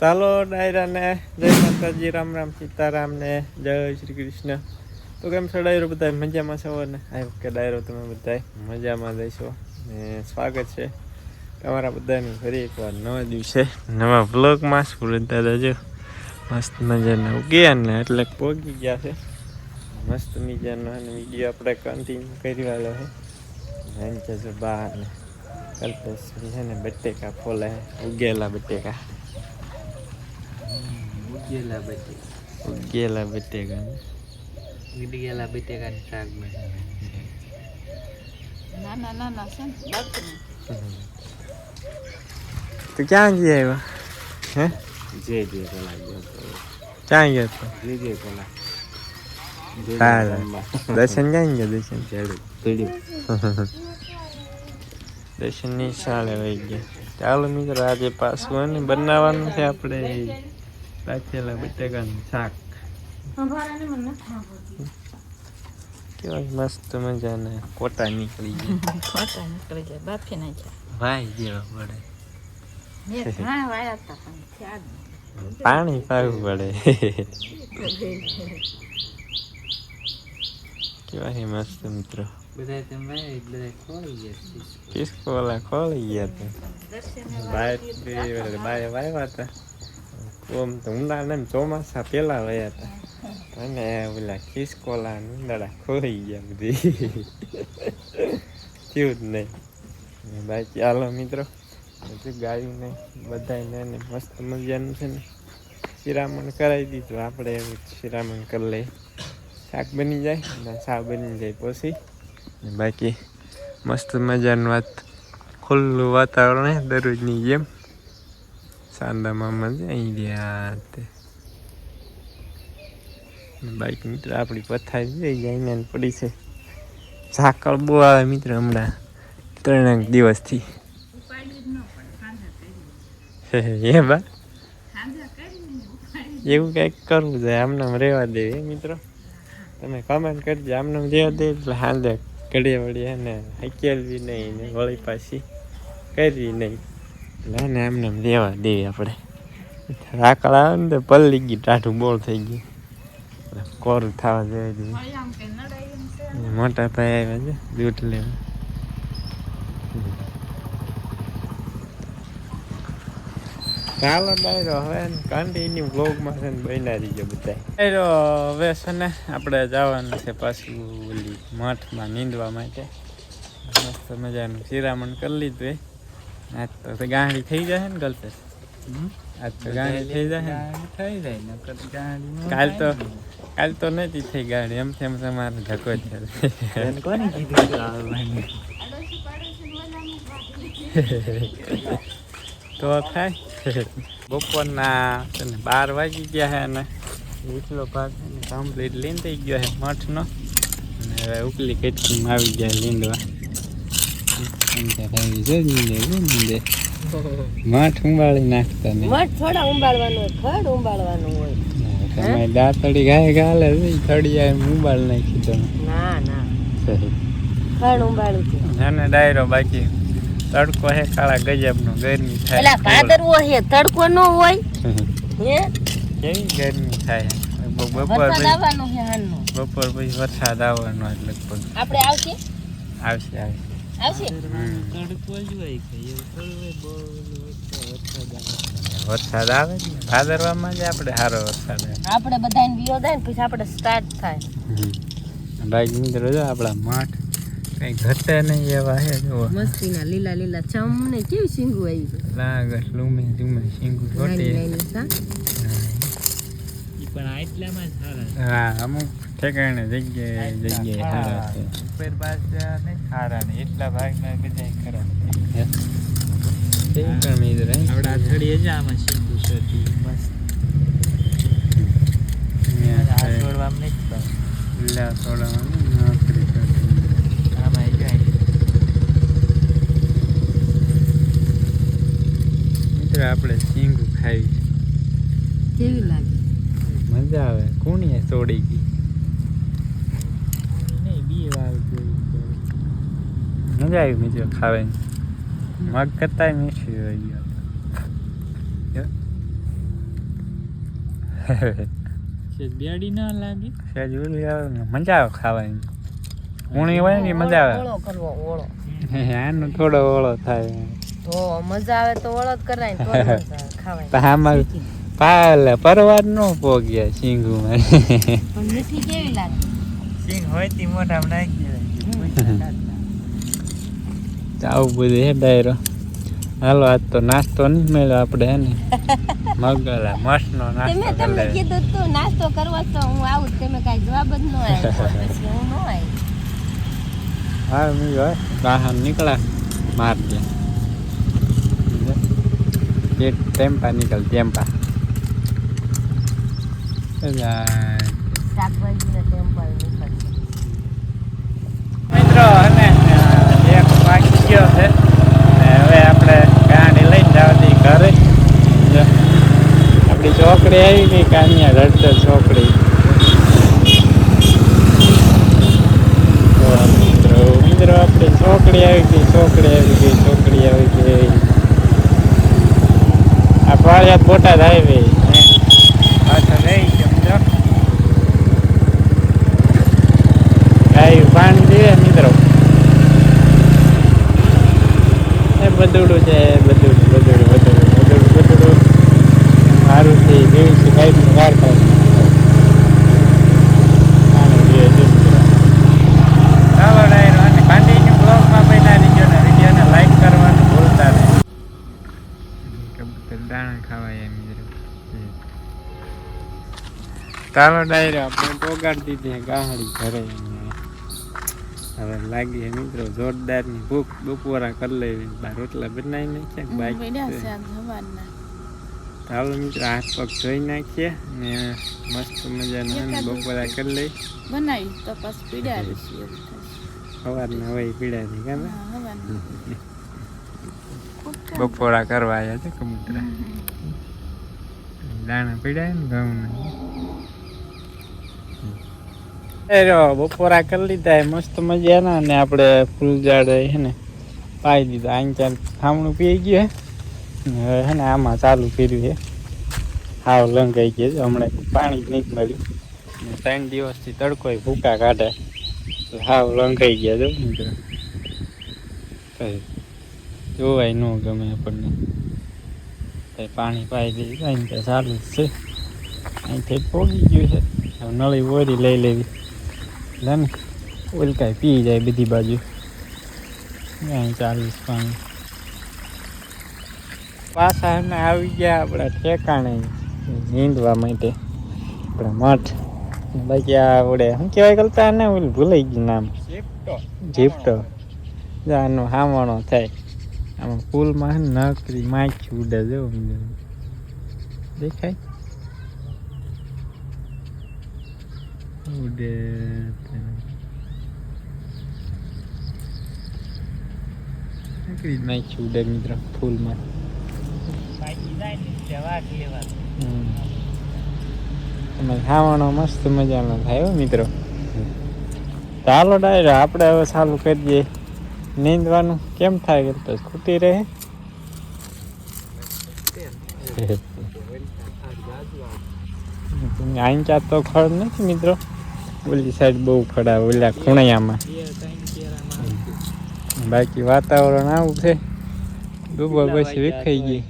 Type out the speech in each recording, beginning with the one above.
ચાલો ડાયરાને જય માતાજી, રામ રામ સીતારામ ને જય શ્રી કૃષ્ણ. તો કેમ છો ડાયરો બધા મજામાં છો? ને આ વખતે ડાયરો તમે બધા મજામાં જઈશો ને સ્વાગત છે તમારા બધાની ફરી એકવાર નવા દિવસે, નવા બ્લોગમાં સ્ફૂરતા જજો મસ્ત મજાના ઉગ્યા ને એટલે પોગી ગયા છે. મસ્ત મજાનો અને વીડિયો આપણે કન્ટિન્યુ કરી વાળો છે જજો બહાર ને કલ્પેશ છે ને બટેકા ફોલે ઉગેલા બટેકા. ઉગેલા બટેકા ઉગેલા બટેકા ને ઉગેલા બટેકાનું શાક બનાવે નાના નાના છે ને બાકી તું ક્યાં ગયા આવ્યા હે જે જે કોલા ગયો ક્યાં ગયો તો જે જે કોલા સારા દર્શન ક્યાં ગયા દર્શન જડું પીડ્યું દર્શનની શાળે વહી ગયા ચાલો મિત્રો આજે પાછું હે ને બનાવવાનું છે આપણે રાખેલા બટેકાનું શાક કેવા મસ્ત મજાના. કોટા નીકળી ગયા. ખોટા નીકળી જાય બાફી નાખ્યા. ભાઈ જેવા પડે. વાયા પણ પાવું પડે. કેવા છે મસ્ત મિત્રો. બધા તમે બધા ખોઈ ગયા કિસકોલા ખોલી ગયા હતા બાય બાય વાવ્યા હતા. ઓમ ઉનાળા ને ચોમાસા પેલા વયા હતા અને ઓલા ખિસકોલા ઉંદાડા ખોઈ ગયા બધી થયું જ નહીં બાકી હાલો મિત્રો હજુ ગાયું બધાને મસ્ત મજાનું છે ને શિરામણ કરાવી દીધું આપણે એવું શિરામણ કરી લઈએ શાક બની જાય ને શાક બની જાય પછી બાકી મસ્ત મજાનું વાત ખુલ્લું વાતાવરણ દરરોજની જેમ સાંદામાં મજા અહીં ગયા તે બાઈક મિત્ર આપણી પથારી જાય ને પડી છે. ઝાકળ બહુ આવે મિત્ર હમણાં, ત્રણેક દિવસથી. એ બા. એવું કંઈક કરવું જોઈએ આમને રહેવા દે એ મિત્રો. તમે કમેન્ટ કરજો આમને રહેવા દે, એટલે હાંદે ઘડીએ વળીએ ને હકેલવી નહીં ને વળી પાછી કરવી નહીં. એટલે ને એમ દેવા દેવી આપણે. રાકળ આવે ને તો પલ્લી ગઈ ટાઢું બોળ થઈ ગયું. એટલે કોરું થવા દેવા છે. મોટા ભાઈ આવ્યા છે દૂધ લેવા. ચાલો ડાયરો હવે કન્ટિન્યુ બ્લોગમાં છે ને બન્યા રહીજો બધા. ડાયરો હવે છે ને આપણે જવાનું છે પાછું ઓલી મઠમાં નીંદવા માટે. મસ્ત મજાનું શિરામણ કરી લીધું આજ તો ગાંડી થઈ જશે ને ગલતે. આજ તો ગાંડી થઈ જશે થઈ જાય ગાડી કાલ તો કાલ તો નથી થઈ ગાડી એમ તેમ તમારે ધક્કો છે. કોને કીધું તો થાય. બપોરના બાર વાગી ગયા છે ને એટલો ભાગ કમ્પ્લીટ લીન થઈ ગયો છે મઠનો. અને હવે ઉપલી કેટલી આવી ગયા લીંડવા. મઠ ઉંબાળી નાખતા નહીં. મઠ થોડા ઉંબાડવાનું હોય ખડ ઉંબાડવાનું હોય. તમે દાંતડી ગાય ગાલે છે થડિયા એમ ઉંબાળ નાખી તમે. ના ના. ખડ છું. અને ડાયરો બાકી. તડકો હે કાળા ગજબનો ગરમી થાય. ભાદરવો તડકો ન હોય. હે. કેવી ગરમી થાય? બપોર પછી બપોર પછી વરસાદ આવવાનો એટલે લગભગ. આપણે આવશે? આવશે આવશે. વરસાદ આવે ને ભાદરવામાં જ આપણે સારો વરસાદ આવે. આપણે બધાને વિયો દે ને પછી આપણે સ્ટાર્ટ થાય. બાઈક મિત્રો જો આપણા માઠ કઈ ઘટે નહીં એવા હે જો મસ્તીના લીલા લીલા ચમ ને કેવી સિંગુ આવી છે? લુમે લૂમે ધૂમે શીંગું નાની ખોટી નાની સા ઈ પણ આટલામાં જ સારા હા અમુક ઠેકાણે જગ્યાએ જગ્યાએ સારા છે. ઉપર પાછા નહીં સારા ને એટલા ભાગના બધા પણ આપણા થડીએ જ આમાં શીખું મસ્ત છે. છોડવામાં નહીં પાડે. લીલા નોકરી કરતી આમાં કાંઈ મિત્રો આપણે સિંગ ખાવી કેવી લાગે? મજા આવે. કુણીએ તોડી ગઈ? મજા આવી મિત્રો ખાવાની. મગ કરતા મીઠી હોય ગયો બેડી ના લાગે. સેજ ઓલી આવે ને મજા આવે ખાવાની. ઉણી હોય ને મજા આવે. ઓળો કરવો ઓળો. આનો થોડો ઓળો થાય. તો મજા આવે તો ઓળો જ કરાય તો મજા આવે ખાવાની. તો આમાં પાલે પરવાર નો પોગ્યા સિંગુ માં મીઠી કેવી લાગે? સિંગ હોય તી મોઢામાં નાખી દેવાય. આવું બધું હે ડાયરો. હાલો આજ તો નાસ્તો નહીં મળ્યો આપણે હે ને? મગલા મસ્ત નો તમે નાસ્તો તમને કીધું તું નાસ્તો કરવો તો હું આવું તમે કાંઈ જવાબ જ ન આવ્યો પછી હું ન આવી. હા મેં ગયો બહાર નીકળ્યા માર દે. જે ટેમ્પા નીકળ ટેમ્પા. મિત્રો, અને એક વાગી ગયો છે હવે આપણે ગાડી લઈને જવાથી ઘરે. આપણી ચોકડી આવી ગઈ કાન્યા રડતર ચોકડી. મિત્રો મિત્રો, આપણી ચોકડી આવી ગઈ, ચોકડી આવી ગઈ, ચોકડી આવી ગઈ. આ પાળિયાદ બોટાદ હાઈવે પાછળ રહી ગયો મિત્રો ગાય પીવે મિત્રો એ બધુડું છે બધું બધું બધું બધું બધું સારું છે જેવી છે ગાયનું વાર થાય. છે. ચાલો ડાયરો આપણે પોગાડી દીધી ગાહડી ઘરે હવે લાગી મિત્રો જોરદારની ભૂખ બપોરા કરી લેવી. બાર રોટલા બનાવી નાખ્યા બાઈક ચાલો મિત્રો હાથ પગ ધોઈ નાખીએ ને મસ્ત મજા હે બપોરા કરી લઈ બનાવી તપાસ પીડાવી છે. એવું સવારના હોય પીડાથી કાં. બપોરા કરવા આવ્યા છે કબૂતરા દાણા પીડાય ને ઘઉં બપોરા કરી લીધા મસ્ત મજાના, અને આપણે ફૂલ ઝાડ હે ને પાઈ દીધા. અહીં ચાલ ખામણું પી ગયું હે. હે ને આમાં ચાલુ કર્યું છે હાવ લંગાઈ ગયું હમણાં પાણી જ નહીં મળ્યું. ત્રણ દિવસથી તડકો ભૂકા કાઢે. હાવ લંગાઈ ગયા જો જોવાય ન ગમે આપણને. પાણી પાઈ દીધું અહીં ચાલુ જ છે. અહીંથી પોગી ગયું છે. નળી ઓરી લઈ લેવી. લે ને ઓલકાઈ પી જાય બધી બાજુ. અહીં ચાલીસ પાણી. પાછા એને આવી ગયા આપણા ઠેકાણે નીંદવા માટે. આપણા મઠ. બાકી આ ઓડે શું કહેવાય કરતા ને ઓલું ભૂલાઈ ગયું નામ. જીપટો આનો હામણો થાય. આમાં પુલમાં નકરી માખી ઉડે જો. દેખાય? ઉડે નકરી માખી ઉડે મિત્ર ફૂલમાં. અને ખાવાનો મસ્ત મજાનો થાય હો મિત્રો ચાલો ડાયરો આપણે હવે ચાલુ કરી દઈએ નીંદવાનું કેમ થાય કે તો ખૂટી રહે આઈ ચા તો ખડ નથી મિત્રો ઓલી સાઈડ બહુ ખડા ઓલા ખૂણિયામાં. બાકી વાતાવરણ આવું છે. ડૂબો પછી વિખાઈ ગઈ.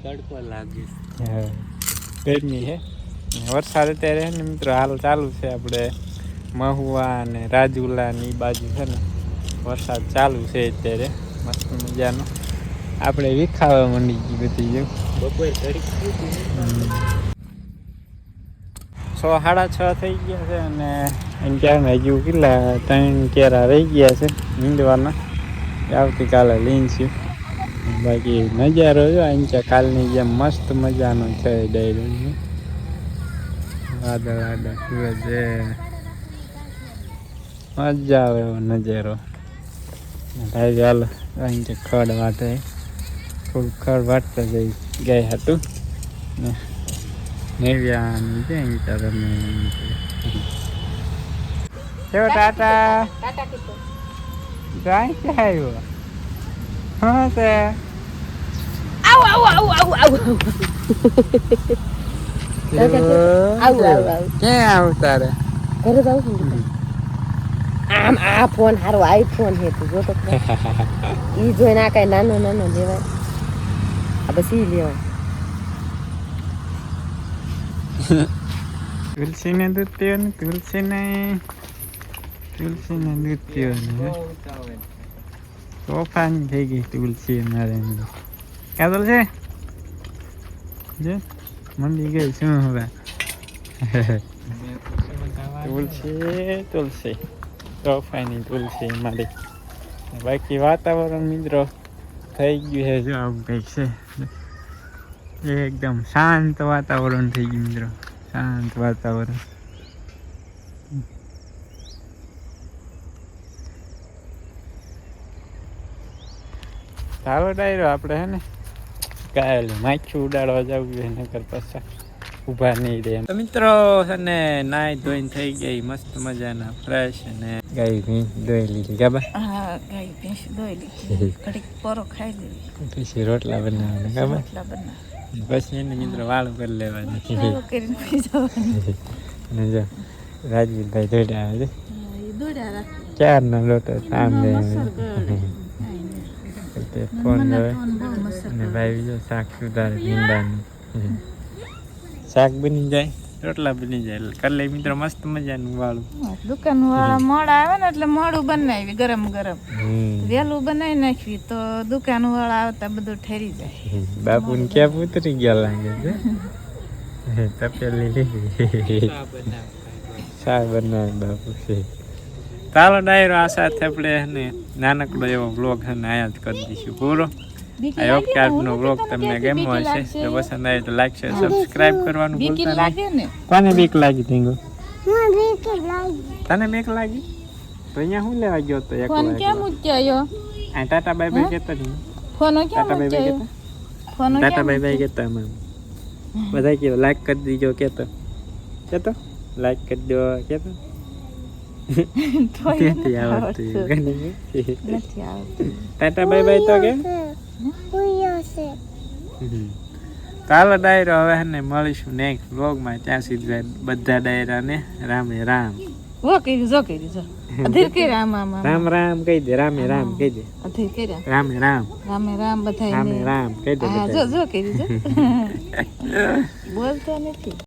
હા, ગરમી છે. વરસાદ અત્યારે ને મિત્રો હાલ ચાલુ છે આપણે મહુવા અને રાજુલા ની બાજુ છે ને વરસાદ ચાલુ છે અત્યારે. મસ્ત મજાનો. આપણે વિખાવા માંડી ગઈ બધી જો બપોર છ, સાડા છ થઈ ગયા છે અને એમ ક્યાં હજુ કેટલા, ત્રણ કેરા રહી ગયા છે નીંદવાના આવતીકાલે લીંશું બાકી નજારો જો એમ ત્યાં કાલની જેમ મસ્ત મજાનો છે ડાયરો. વાદળ વાદળ, સૂરજ છે મજા આવે એવો નજારો. ભાઈ ચાલો અહીં કે ખડ વાટે. થોડું ખડ વાટતા જઈ ગઈ હતું. ને Nevian, jangan kita remen. Coba tata. Tata kita. Jangan cahayu. Masa. Au au au au au. Au au au. Kau tara. Kau tahu sendiri. આમ આ ફોન સારો આઈફોન હે તું જો તો એ જોઈને આ કઈ નાનો નાનો લેવાય આ બસ એ લેવાય તુલસી ને દૂધ પીવાનું તુલસી ને તુલસી ને દૂધ પીવાનું તોફાની થઈ ગઈ તુલસી અમારે કાદલ છે જે મંદી ગઈ શું હવે તુલસી તુલસી તોફાની તુલસી મારી બાકી વાતાવરણ મિત્રો થઈ ગયું છે જો આવું છે એકદમ શાંત વાતાવરણ થઈ ગયું મિત્રો. શાંત વાતાવરણ. ચાલો ડાયરો, આપણે હે ને કાલ માછું ઉડાડવા જવું છે નકર પાછા. ઊભા નહીં રહે તો મિત્રો અને ને નાઈ ધોઈને થઈ ગઈ મસ્ત મજાના ફ્રેશ અને ગાય ભીંસ ધોઈ લીધી ગાબા હા ગાય ભીંસ ધોઈ લીધી. કડીક પોરો ખાઈ લીધી. પછી રોટલા બનાવવાના ગાબા રોટલા બનાવ પછી એને મિત્રો વાળું કરી લેવાની. ચાલો કરીને પી જવાની. અને જો રાજવીરભાઈ દોડ્યા આવે છે. દોડ્યા રાખી. લોટો સામે તે ફોન હવે અને ભાઈ બીજો શાક સુધારે ભીંડાનું. શાક બની જાય રોટલા બની જાય એટલે કરી લે મિત્રો મસ્ત મજાનું વાળું. દુકાન વાળા મોડા આવે ને એટલે મોડું બનાવી ગરમ ગરમ. વેલું વહેલું બનાવી નાખવી તો દુકાન વાળા આવતા બધું ઠરી જાય. બાપુ ને ક્યાં ઉતરી ગયા લાગે છે? તપેલી લીધી. શાક બનાવે બાપુ છે. ચાલો ડાયરો આ સાથે આપણે ને નાનકડો એવો બ્લોગ છે આયા જ કરી દઈશું. પૂરો આઈ હોપ કે આજનો બ્લોગ તમને ગમ્યો હશે. જો પસંદ આવે તો લાઈક શેર સબસ્ક્રાઇબ કરવાનું ભૂલતા નહીં. કોને બીક લાગી ટીંગો તને બીક લાગી? તો અહીંયા શું લેવા ગયો તો એક ફોન કેમ ઉચ્ચાયો આ ટાટા બાય બાય કહેતો નહીં ફોનો મૂક્યો? કહેતા? ફોનો ટાટા બાય બાય કહેતા અમે બધા કયો લાઈક કરી દીજો કહેતો. કહેતો લાઈક કરી દો કહેતો. નથી આવડતું ટાટા બાય બાય તો કે? ચાલો ડાયરો હવે ને મળીશું નેક્સ્ટ વ્લોગમાં ત્યાં સુધી બધા ડાયરાને રામે રામ. વો કર્યું જો કર્યું જો. અધીર આમ આમ. રામ રામ કહી દે રામે રામ કહી દે. અધીર કર્યા રામે. રામ રામે. રામ રામે રામ કહી દે હા જો જો કહી જો. બોલતો નથી.